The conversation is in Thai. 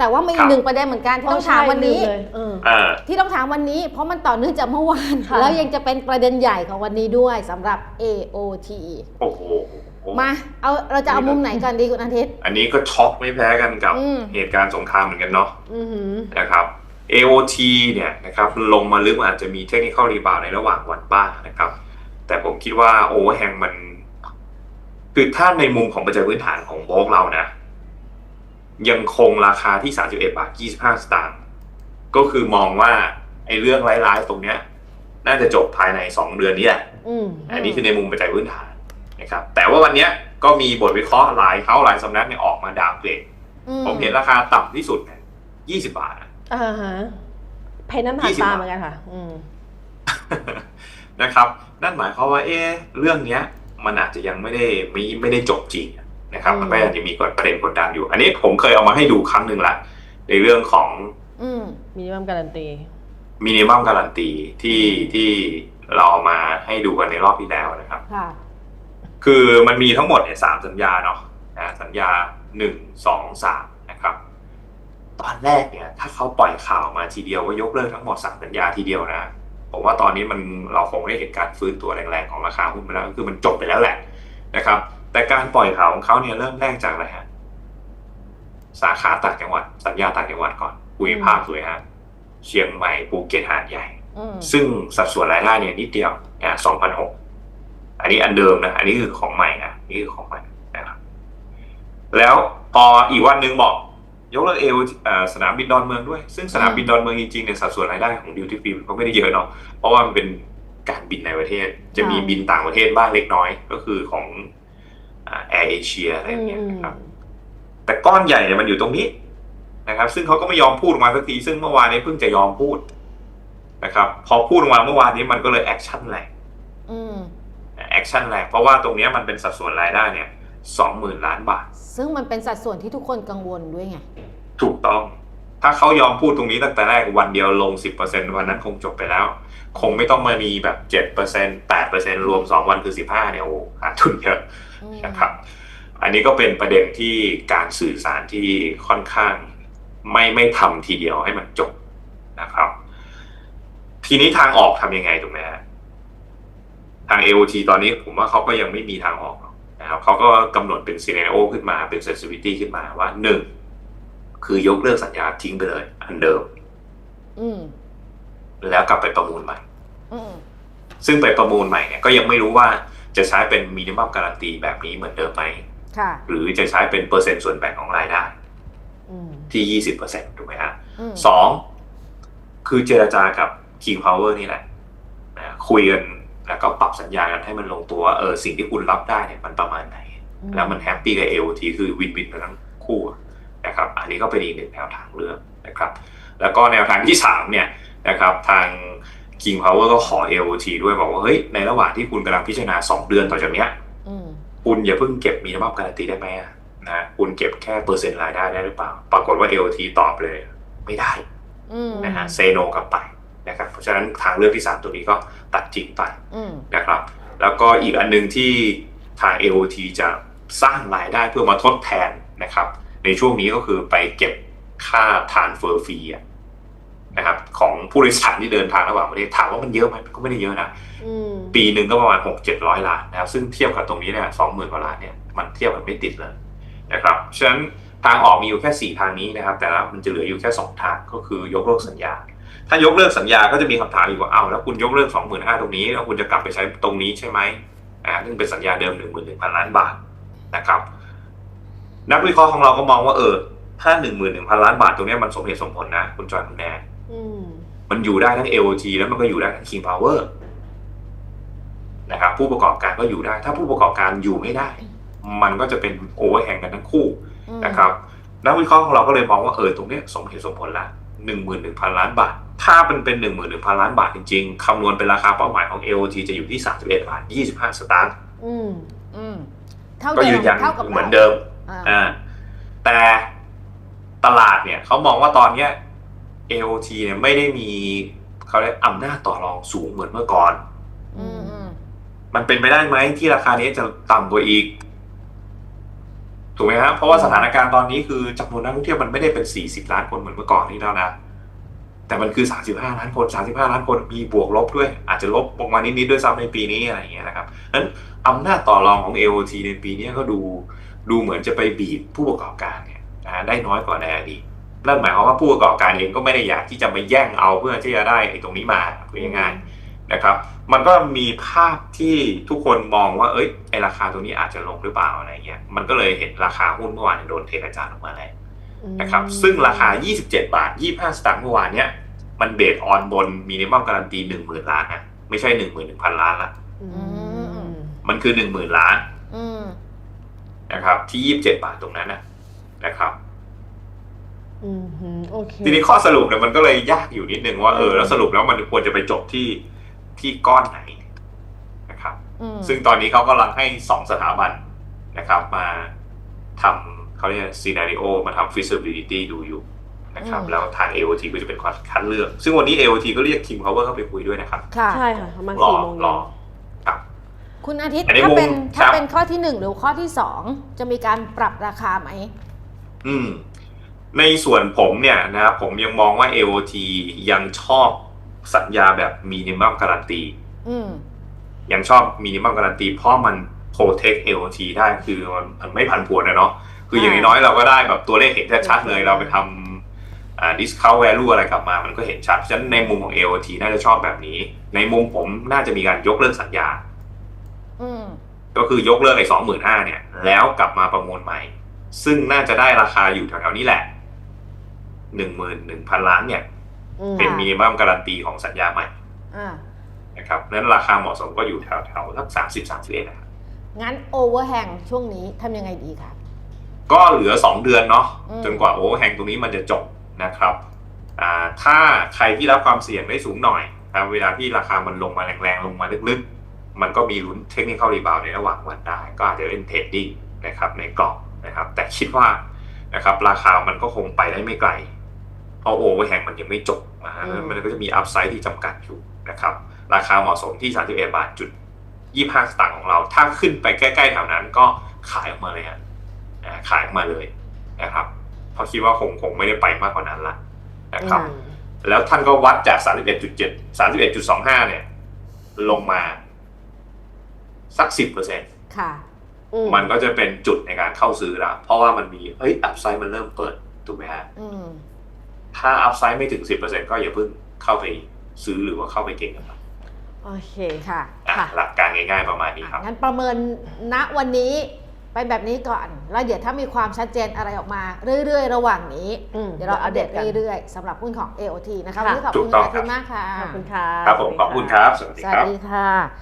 แต่ว่ามีครับหนึ่งประเด็นเหมือนกันที่ต้องถามวันนี้อ๋อใช่ลืมเลยเออเออที่ต้องถามวันนี้ เพราะมันต่อเนื่องจากเมื่อวานค่ะแล้วยังจะเป็นประเด็นใหญ่ของวันนี้ด้วยสำหรับ AOT โอ้โหมาเอาเราจะเอามุมไหนกันดีคุณอาทิตย์ อันนี้ก็ช็อกไม่แพ้กันกับอืมเหตุการณ์สงครามเหมือนกันเนาะอือหือนะครับ AOT เนี่ยนะครับลงมาลึกมันอาจจะมีเทคนิคอลรีบาวในระหว่างวันบ้างนะครับ แต่ผมคิดว่าโอเวอร์แฮงมัน คือถ้าในมุมของปัจจัยพื้นฐานของโบลกเรานะ ยังคงราคาที่ 31 บาท 25 สตางค์ก็คือมองว่าไอ้เรื่องร้ายๆตรงเนี้ย น่าจะจบภายใน 2 เดือนนี้แหละอืมอันนี้คือในมุมปัจจัยพื้นฐานนะครับ แต่ว่าวันเนี้ยก็มีบทวิเคราะห์หลายเขาหลายสำนักเนี่ยออกมาดาวเกรดอืผมเห็นราคาต่ำที่สุดเนี่ย20 บาทอะอ่าฮะเพนน้ำผ่าน20ตาบาทเหมือนกันค่ะ อืมนะครับ นั่นหมายความว่า เอ๊ะเรื่องเนี้ย มันอาจจะยังไม่ได้มีไม่ได้จบจริง นะครับมันก็อาจจะมีกดประเด็นกดดันอยู่ อันนี้ผมเคยเอามาให้ดูครั้งหนึ่งละในเรื่องของอืมมินิมัมการันตีมินิมัมการันตีที่ที่เราเอามาให้ดูกันในรอบที่แล้วนะครับค่ะคือมันมีทั้งหมดเนี่ยสามสัญญาเนาะนะสัญญาหนึ่งสองสามนะครับ ตอนแรกเนี่ย ถ้าเขาปล่อยข่าวมาทีเดียวว่ายกเลิกทั้งหมดสามสัญญาทีเดียวนะผมว่าตอนนี้มันเราคงได้เห็นการฟื้นตัวแรงๆของราคาหุ้นไปแล้ว คือมันจบไปแล้วแหละนะครับ แต่การปล่อยข่าวของเขาเนี่ยเริ่มแรกจากอะไรฮะสาขาต่างจังหวัด สัญญาต่างจังหวัดก่อนภูมิภาคเลยฮะเชียงใหม่ภูเก็ตหาดใหญ่อืมซึ่งสัดส่วนรายได้เนี่ยนิดเดียวนะสองพันหกอันนี้อันเดิมนะ อันนี้คือของใหม่นะนี่คือของใหม่นะครับแล้วพออีกวันหนึ่งบอก ยกเลิกเอลสนามบินดอนเมืองด้วย ซึ่งสนามบินดอนเมืองจริงๆเนี่ยสัดส่วนรายได้ของดิวตี้ฟรีมันก็ไม่ได้เยอะเนาะเพราะว่ามันเป็นการบินในประเทศ จะมีบินต่างประเทศบ้างเล็กน้อย ก็คือของ แอร์เอเชียอะไรอย่างเงี้ยนะครับ แต่ก้อนใหญ่เนี่ยมันอยู่ตรงนี้นะครับ ซึ่งเขาก็ไม่ยอมพูดออกมาสักที ซึ่งเมื่อวานนี้เพิ่งจะยอมพูดนะครับ พอพูดออกมาเมื่อวานนี้มันก็เลยแอคชั่นแรงอืมแอคชั่นแรงเพราะว่าตรงเนี้ยมันเป็นสัดส่วนรายได้เนี่ยสองหมื่นล้านบาท ซึ่งมันเป็นสัดส่วนที่ทุกคนกังวลด้วยไง ถูกต้อง ถ้าเขายอมพูดตรงนี้ตั้งแต่แรกวันเดียวลง 10%วันนั้นคงจบไปแล้ว คงไม่ต้องมามีแบบ7% 8%รวม 2 วันคือ 15เนี่ยโอ้ขาดทุนเยอะอืมนะครับ อันนี้ก็เป็นประเด็นที่การสื่อสารที่ค่อนข้างไม่ไม่ทำทีเดียวให้มันจบนะครับ ทีนี้ทางออกทำยังไงถูกไหมฮะทาง AOT ตอนนี้ผมว่าเขาก็ยังไม่มีทางออกหรอกนะครับเขาก็กำหนดเป็นซีเนโอขึ้นมาเป็น sensitivity ขึ้นมาว่าหนึ่ง คือยกเลิกสัญญาทิ้งไปเลย อันเดิม อืมแล้วกลับไปประมูลใหม่ อืมซึ่งไปประมูลใหม่เนี่ยก็ยังไม่รู้ว่าจะใช้เป็นมินิมัมการันตีแบบนี้เหมือนเดิมไหมค่ะ หรือจะใช้เป็นเปอร์เซ็นต์ส่วนแบ่งของรายได้ อืมที่ยี่สิบเปอร์เซ็นต์ถูกไหมฮะอืมสองคือเจรจากับ King Power นี่แหละนะคุยกันแล้วก็ปรับสัญญากันให้มันลงตัวว่าเออสิ่งที่คุณรับได้เนี่ยมันประมาณไหน แล้วมันแฮปปี้กับ AOT คือวินวินกันทั้งคู่ นะครับ อันนี้ก็เป็นอีกหนึ่งแนวทางเลือกนะครับ แล้วก็แนวทางที่สามเนี่ยนะครับทาง King Power ก็ขอ AOT ด้วยบอกว่าเฮ้ยในระหว่างที่คุณกำลังพิจารณา 2 เดือนต่อจากเนี้ยอืมคุณอย่าเพิ่งเก็บมีน้ำมันการันตีได้ไหมอะนะคุณเก็บแค่เปอร์เซ็นต์รายได้ได้หรือเปล่า ปรากฏว่า AOT ตอบเลยไม่ได้อืมนะฮะเซโนกลับไปนะครับเพราะฉะนั้นทางเลือกที่ 3 ตัวนี้ก็ตัดจริงไปอืมนะครับ แล้วก็อีกอันหนึงที่ทาง AOT จะสร้างรายได้เพื่อมาทดแทนนะครับ ในช่วงนี้ก็คือไปเก็บค่าทานเฟอร์ฟรีนะครับ ของผู้โดยสารที่เดินทางระหว่างประเทศถามว่ามันเยอะไหมมันก็ไม่ได้เยอะนะอืมปีหนึ่งก็ประมาณหกเจ็ดร้อยล้านนะครับ ซึ่งเทียบกับตรงนี้เนี่ยสองหมื่นกว่าล้านเนี่ยมันเทียบกันไม่ติดเลยนะครับฉะนั้นทางออกมีอยู่แค่สี่ทางนี้นะครับ แต่ละมันจะเหลืออยู่แค่สองทางก็คือยกเลิกสัญญา ถ้ายกเลิกสัญญาก็จะมีคำถามอีกว่าอ้าวแล้วคุณยกเลิกสองหมื่นห้าตรงนี้แล้วคุณจะกลับไปใช้ตรงนี้ใช่ไหมอ่าซึ่งเป็นสัญญาเดิมหนึ่งหมื่นหนึ่งพันล้านบาทนะครับ นักวิเคราะห์ของเราก็มองว่าเออถ้าหนึ่งหมื่นหนึ่งพันล้านบาทตรงเนี้ยมันสมเหตุสมผลนะ คุณจอยคุณแนนอืมมันอยู่ได้ทั้ง AOT แล้วมันก็อยู่ได้ทั้ง King Power นะครับผู้ประกอบการก็อยู่ได้ ถ้าผู้ประกอบการอยู่ไม่ได้ มันก็จะเป็นโอเวอร์แฮงกันทั้งคู่อืมนะครับนักวิเคราะห์ของเราก็เลยมองว่าเออตรงเนี้ยสมเหตุสมผลละหนึ่งหมื่นหนึ่งพันล้านบาท ถ้าเป็นเป็นหนึ่งหมื่นหนึ่งพันล้านบาทจริงๆคำนวณเป็นราคาเป้าหมายของ AOT จะอยู่ที่สามสิบเอ็ดบาทยี่สิบห้าสตางค์อืมอืมเท่าก็เดิยืมนยันเท่ากับเหมือนเดิม อ่าอ่าแต่ตลาดเนี่ยเขามองว่าตอนเนี้ย AOT เนี่ยไม่ได้มีเขาเรียกอำนาจต่อรองสูงเหมือนเมื่อก่อนอืมอืมมันเป็นไปได้ไหมที่ราคานี้จะต่ำกว่าอีก ถูกไหมฮะเพราะว่าสถานการณ์ตอนนี้คือจำนวนนักท่องเที่ยวมันไม่ได้เป็น 40 ล้านคนเหมือนเมื่อก่อนนี้แล้วนะแต่มันคือ 35 ล้านคน 35 ล้านคนมีบวกลบด้วย อาจจะลบลงมานิดๆด้วยซ้ำในปีนี้อะไรอย่างเงี้ยนะครับนั้นอำนาจต่อรองของ AOT ในปีนี้ก็ดู ดูเหมือนจะไปบีบผู้ประกอบการเนี่ยนะฮะได้น้อยกว่าในอดีตนั่นหมายความว่าผู้ประกอบการเองก็ไม่ได้อยากที่จะไปแย่งเอาเพื่อที่จะได้ไอ้ตรงนี้มาพูดง่ายๆนะครับ มันก็มีภาพที่ทุกคนมองว่าเอ้ยไอราคาตรงนี้อาจจะลงหรือเปล่าอะไรเงี้ยมันก็เลยเห็นราคาหุ้นเมื่อวานเนยโดนเทกระจาดออกมาแล้วนะครับอืมซึ่งราคา 27 บาท 25 สตางค์เมื่อวานเนี้ยมันเบสออนบนมินิมัมการันตี10,000ล้านนะไม่ใช่11,000ล้านละอืมมันคือ10,000ล้านอืมนะครับ ที่ 27 บาทตรงนั้นนะนะครับอืมฮึโอเคทีนี้ข้อสรุปเนี่ยมันก็เลยยากอยู่นิดนึงว่าเออแล้วสรุปแล้วมันควรจะไปจบที่ที่ก้อนไหนนะครับอืมซึ่งตอนนี้เขากำลังให้สองสถาบันนะครับ มาทำเขาเรียกซีนารีโอมาทำ feasibility ดูอยู่นะครับอืมแล้วทาง AOT ก็จะเป็นคนคัดเลือก ซึ่งวันนี้ AOT ก็เรียก King Power เข้าไปคุยด้วยนะครับค่ะใช่ค่ะประมาณรอสี่โมงรเย็อนครับ คุณอาทิตย์อันนี้ถ้าเป็นมุมถ้าครับ เป็นข้อที่หนึ่งหรือข้อที่สองจะมีการปรับราคาไหม อืม ในส่วนผมเนี่ยนะครับผมยังมองว่า AOT ยังชอบสัญญาแบบมินิมัมการันตี อืม ยังชอบมินิมัมการันตีเพราะมัน protect AOT ได้คือมันมันไม่พันผวนนะเนาะคืออย่างอ่าน้อยๆเราก็ได้แบบตัวเลขเห็นชัดๆเลยเราไปทำอ่า discount value อะไรกลับมา มันก็เห็นชัด ฉะนั้นในมุมของ AOT น่าจะชอบแบบนี้ ในมุมผมน่าจะมีการยกเลิกสัญญาอืม ก็คือยกเลิกไอ้สองหมื่นห้าเนี่ย แล้วกลับมาประมูลใหม่ ซึ่งน่าจะได้ราคาอยู่แถวๆนี้แหละหนึ่งหมื่นหนึ่งพันล้านเนี่ยอืมเป็นค่ะมินิมัมการันตีของสัญญาใหม่อ่านะครับนั้นราคาเหมาะสมก็อยู่แถวๆสักสามสิบสามสิบเอ็ดนะครับงั้นโอเวอร์แฮงช่วงนี้ทำยังไงดีคะก็เหลือ2เดือนเนาะอืมจนกว่าโอเวอร์แฮงตรงนี้มันจะจบนะครับอ่าถ้าใครที่รับความเสี่ยงได้สูงหน่อยนะครับเวลาที่ราคามันลงมาแรงๆ ลงมาลึกๆ มันก็มีลุ้นเทคนิค a l รีบาวในระหว่างวันได้ ก็อาจจะเล่นเทรดดิ้งนะครับในกรอบนะครับ แต่คิดว่านะครับราคามันก็คงไปได้ไม่ไกล เพราะโอเวอร์แฮงมันยังไม่จบนะฮะมันก็จะมีอัพไซด์ที่จำกัดอยู่นะครับ ราคาเหมาะสมที่ 31 บาทจุด 25 สตางค์ของเรา ถ้าขึ้นไปใกล้ๆแถวนั้นก็ขายออกมาเลยฮะอ่าขายออกมาเลยนะครับ เพราะคิดว่าคงคงไม่ได้ไปมากกว่านั้นละนะครับอืมแล้วท่านก็วัดจาก 31.7 31.25 เนี่ย ลงมา สัก10%เปอร์เซ็นค่ะอืมันก็จะเป็นจุดในการเข้าซื้อละเพราะว่ามันมีเฮ้ยอัพไซด์มันเริ่มเปิดถูกไหมฮะอืมถ้าอัพไซด์ไม่ถึง10%ก็อย่าเพิ่งเข้าไปซื้อหรือว่าเข้าไปเก็งกันครับโอเคค่ะอะค่ะหลักการง่ายๆประมาณนี้ครับงั้นประเมินณวันนี้ไปแบบนี้ก่อน แล้วเดี๋ยวถ้ามีความชัดเจนอะไรออกมาเรื่อยๆ ระหว่างนี้ อืม เดี๋ยวเราอัปเดตกันเรื่อยๆสำหรับหุ้นของ AOT นะคะค่ะวันนี้ขอบถูคุณกต้องอาทิตย์มากค่ะ ขอบคุณค่ะ ครับผมขอบคุณครับ สวัสสดีวัคสรับ ดีค่ะ